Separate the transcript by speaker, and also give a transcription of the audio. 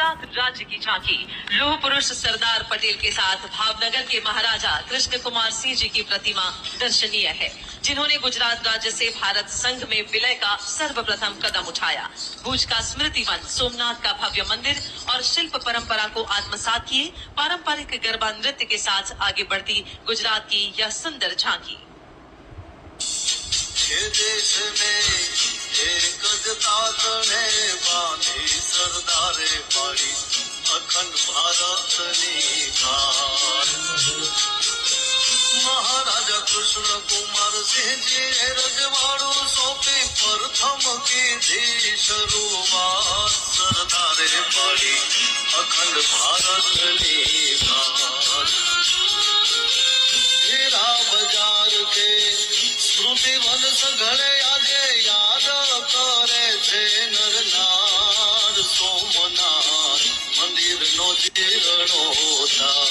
Speaker 1: गुजरात राज्य की झांकी। लोह पुरुष सरदार पटेल के साथ भावनगर के महाराजा कृष्ण कुमार सिंह जी की प्रतिमा दर्शनीय है, जिन्होंने गुजरात राज्य से भारत संघ में विलय का सर्वप्रथम कदम उठाया। भुज का स्मृति वन, सोमनाथ का भव्य मंदिर और शिल्प परंपरा को आत्मसात किए, पारंपरिक गरबा नृत्य के साथ आगे बढ़ती गुजरात की यह सुंदर झांकी।
Speaker 2: देश में एक सारे पारी, अखंड भारत निकार महाराजा कृष्ण कुमार सिंह जी रजवाड़ो सौंपे प्रथम के देश रोबार सरदारे पारी, अखंड भारत निकार बाज़ार के, श्रुति वन सघड़े જીર્ણોતા